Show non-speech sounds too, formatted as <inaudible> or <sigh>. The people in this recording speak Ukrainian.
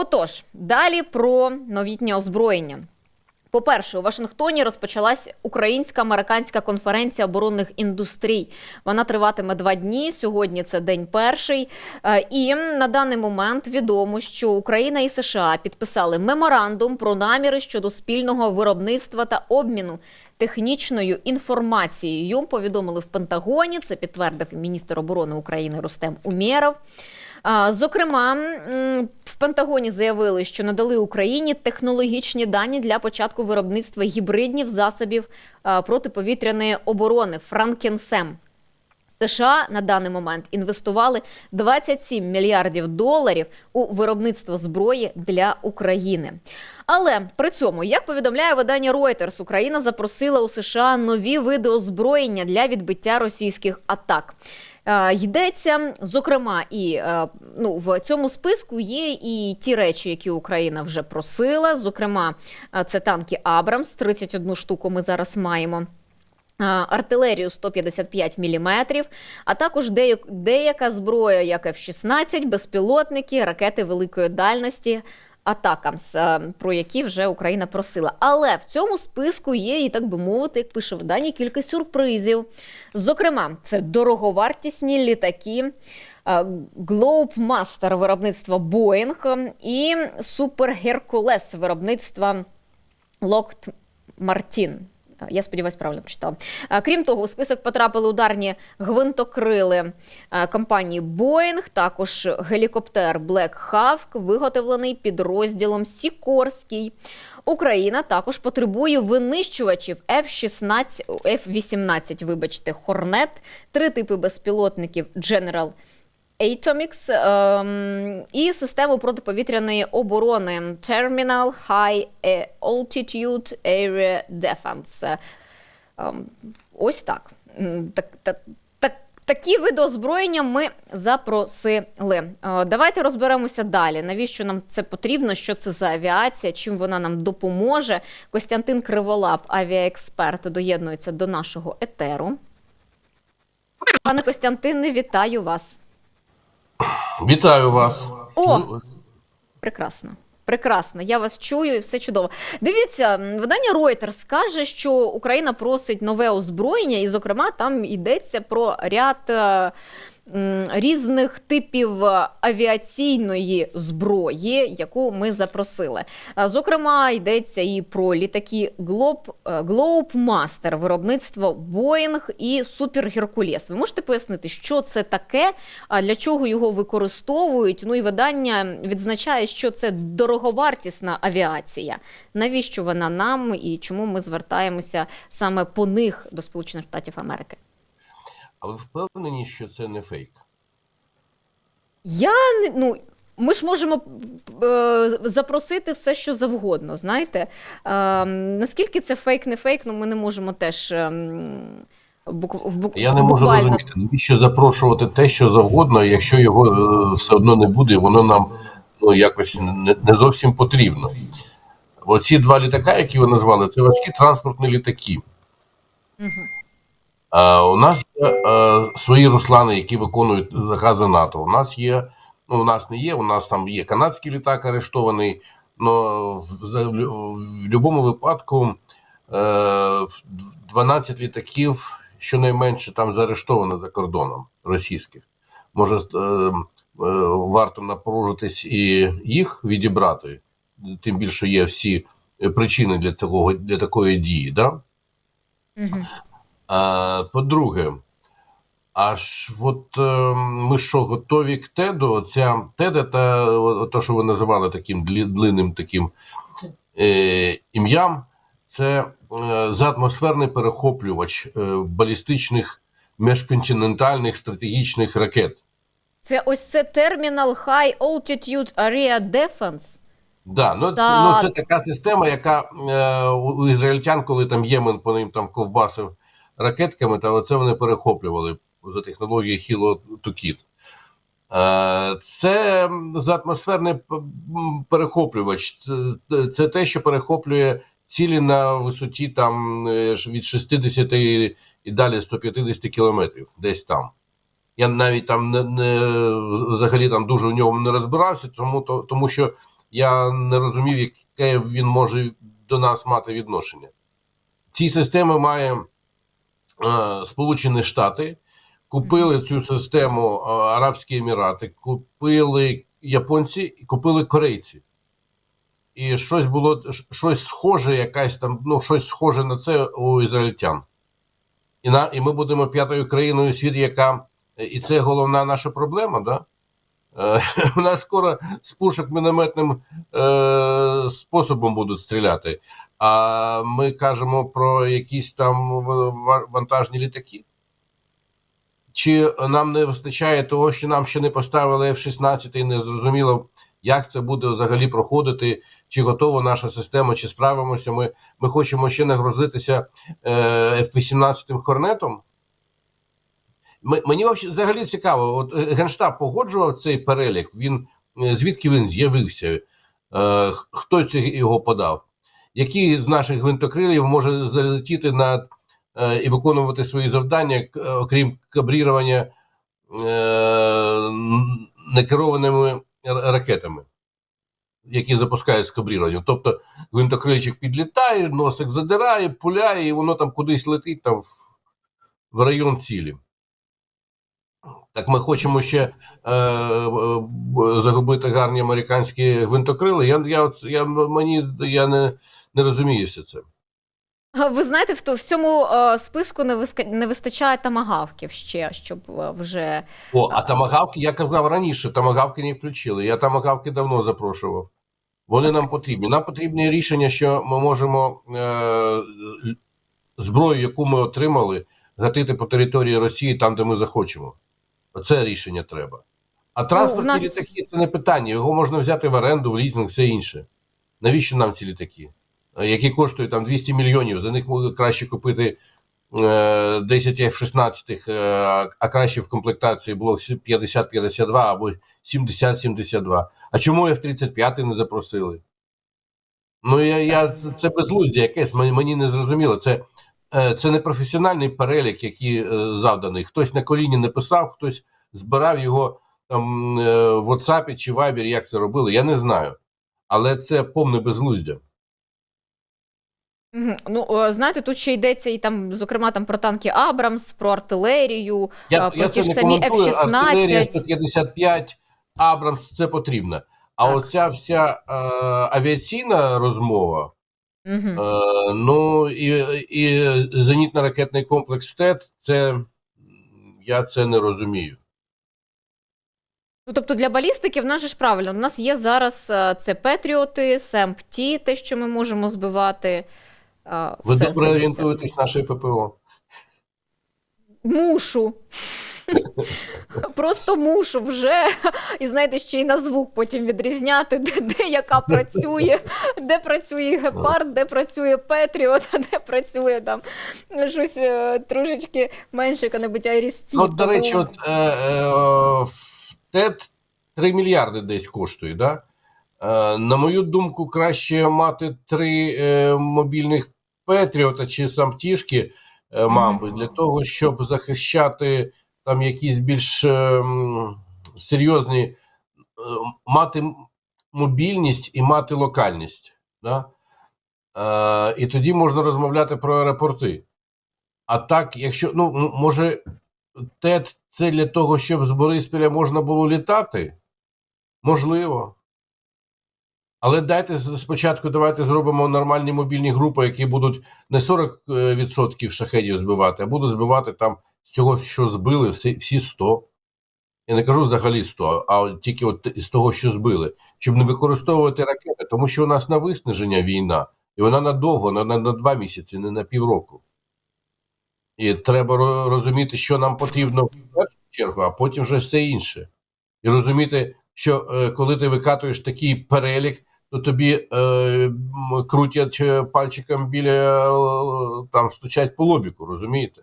Отож, далі про новітнє озброєння. По-перше, у Вашингтоні розпочалась українська американська конференція оборонних індустрій. Вона триватиме два дні. Сьогодні це день перший. Е, І на даний момент відомо, що Україна і США підписали меморандум про наміри щодо спільного виробництва та обміну технічною інформацією. Повідомили в Пентагоні. Це підтвердив міністр оборони України Рустем Умєров. Зокрема, в Пентагоні заявили, що надали Україні технологічні дані для початку виробництва гібриднів засобів протиповітряної оборони Франкенсем. США на даний момент інвестували 27 мільярдів доларів у виробництво зброї для України. Але при цьому, як повідомляє видання Reuters, Україна запросила у США нові види озброєння для відбиття російських атак. Е, Йдеться зокрема, і е, ну в цьому списку є і ті речі, які Україна вже просила. Зокрема, е, це танки Абрамс, 31 штуку ми зараз маємо. Артилерію 155 мм, а також деяка зброя, як F-16, безпілотники, ракети великої дальності. Атакамс, про які вже Україна просила. Але в цьому списку є, і так би мовити, як пише видання, кілька сюрпризів. Зокрема, це дороговартісні літаки Globemaster виробництва Boeing і Super Hercules виробництва Lockheed Martin. Е, Я сподіваюся, правильно прочитала. Е, Крім того, у список потрапили ударні гвинтокрили е, компанії Boeing, також гелікоптер Black Hawk, виготовлений підрозділом Сікорський. Україна також потребує винищувачів F-16, F-18, вибачте, Hornet, три типи безпілотників General Atomics ем, і систему протиповітряної оборони Terminal High Altitude Area Defense. Ем, ось так. Так, так, так. Такі види озброєння ми запросили. Е, Давайте розберемося далі. Навіщо нам це потрібно? Що це за авіація? Чим вона нам допоможе? Костянтин Криволап, авіаексперт, доєднується до нашого етеру. Пане Костянтине, вітаю вас. Вітаю вас. О! Прекрасно. Прекрасно, я вас чую і все чудово. Дивіться, видання Reuters каже, що Україна просить нове озброєння, і, зокрема, там йдеться про ряд е, різних типів е, авіаційної зброї, яку ми запросили. Е, Зокрема, йдеться і про літаки Globe, е, виробництво Boeing і Super Hercules. Ви можете пояснити, що це таке, для чого його використовують? Ну і видання відзначає, що це дороговартісна авіація. Навіщо вона нам і чому ми звертаємося саме по них до Сполучених Штатів Америки? А ви впевнені, що це не фейк? Я не ну. Ми ж можемо е, запросити все, що завгодно. Знаєте, е, наскільки це фейк, не фейк, ну ми не можемо теж. е, бук- в бук- Я не можу буквально розуміти, навіщо запрошувати те, що завгодно, якщо його е, все одно не буде, воно нам ну, якось не, не зовсім потрібно. Оці два літака, які ви назвали, це важкі транспортні літаки. Мгм. А у нас є е, свої Руслани, які виконують закази НАТО. У нас є, ну у нас не є, у нас там є канадський літак арештований. але в, в, в будь-якому випадку е, 12 літаків щонайменше там заарештовано за кордоном російських. Може, е, е, варто напружитись і їх відібрати, тим більше є всі причини для такого для такої дії. Да? Мгм. По-друге, аж от е, ми що, готові к теду? Оця теда, та то, що ви називали таким длинним таким е, ім'ям, це е, заатмосферний перехоплювач е, балістичних міжконтинентальних стратегічних ракет. Це ось це Terminal High Altitude Area Defense. Да, ну, це, ну це така система, яка е, у ізраїльтян, коли там Ємен по ним там ковбасив ракетками, та оце вони перехоплювали за технологією Хіло Тукіт. Е, це заатмосферний перехоплювач. Це, це те, що перехоплює цілі на висоті там е, від 60 і, далі 150 кілометрів, десь там. Я навіть там не, не взагалі там дуже в ньому не розбирався, тому, то, тому що я не розумів, яке він може до нас мати відношення. Ці системи має Сполучені Штати, купили цю систему е, Арабські Емірати, купили японці і купили корейці. І щось було щось схоже, якась там, ну, щось схоже на це у ізраїльтян. І, на, і ми будемо п'ятою країною світу, яка. І це головна наша проблема, да? Е, <laughs> у нас скоро з пушок мінометним е, способом будуть стріляти. А ми кажемо про якісь там вантажні літаки. Чи нам не вистачає того, що нам ще не поставили F-16 і не зрозуміло, як це буде взагалі проходити, чи готова наша система, чи справимося. Ми, ми хочемо ще нагрузитися е, F-18 Хорнетом. Мені взагалі цікаво, от е, Генштаб погоджував цей перелік, він, е, звідки він з'явився, е, хто його подав, який з наших гвинтокрилів може залетіти над і виконувати свої завдання, окрім кабрірування некерованими ракетами, які запускають з кабріруванням. Тобто гвинтокрильчик підлітає, носик задирає, пуляє, і воно там кудись летить там в район цілі. Так ми хочемо ще е, е, загубити гарні американські гвинтокрили. Я, я, я, мені, я не, не розуміюся. А Ви знаєте, в, в цьому е, списку не, не вистачає тамагавків ще, щоб е, вже. О, а тамагавки, я казав раніше, тамагавки не включили. Я тамагавки давно запрошував. Вони нам потрібні. Нам потрібні рішення, що ми можемо е, зброю, яку ми отримали, гатити по території Росії там, де ми захочемо. Оце рішення треба. А транспортні нас- літаки це не питання. Його можна взяти в оренду, в лізинг, все інше. Навіщо нам ці літаки? Е, Які коштують там 200 мільйонів, за них краще купити е, 10 F-16, е, а краще в комплектації було 50-52 або 70-72. А чому F-35 не запросили? Ну, я, я, це безглуздя якесь, мені, не зрозуміло. Це, це не професіональний перелік, який е, завданий. Хтось на коліні не писав, хтось збирав його там е, в WhatsApp чи Viber, як це робили, я не знаю. Але це повне безглуздя. Ну, е, знаєте, тут ще йдеться і там, зокрема, там про танки Абрамс, про артилерію, Я, е, про я ті ж самі коментую. Артилерія F-16. 155, Абрамс це потрібно. А Так. оця вся е, авіаційна розмова, Е, ну і, і зенітно-ракетний комплекс ТЕТ, це я це не розумію. Ну, тобто для балістики в нас же ж правильно. У нас є зараз е, це Петріоти, СМПТ, те, що ми можемо збивати. е, Ви добре орієнтуєтесь наше ППО. Мушу. <laughs> Просто мушу вже. І знаєте, ще й на звук потім відрізняти, де, де яка працює, де працює гепард, де працює Петріот, а де працює там щось е, трошечки менше, яка-небудь Айрісті. Ну, от, до речі, от е, е, в ТЕТ 3 мільярди десь коштує, да? Е, на мою думку, краще мати три е, мобільних Петріота чи самтішки, е, мабуть, для того, щоб захищати там якісь більш е, серйозні, е, мати мобільність і мати локальність. Да? Е, і тоді можна розмовляти про аеропорти. А так, якщо, ну, може, ТЕТ це для того, щоб з Бориспіля можна було літати? Можливо. Але дайте спочатку давайте зробимо нормальні мобільні групи, які будуть не 40% шахедів збивати, а будуть збивати там з цього, що збили, всі, всі 100. Я не кажу взагалі 100, а тільки от з того, що збили, щоб не використовувати ракети, тому що у нас на виснаження війна, і вона надовго, на, на, на два місяці, не на півроку. І треба розуміти, що нам потрібно в першу чергу, а потім вже все інше. І розуміти, що е, коли ти викатуєш такий перелік, то тобі е, крутять е, пальчиком біля е, там, стучать по лобіку, розумієте?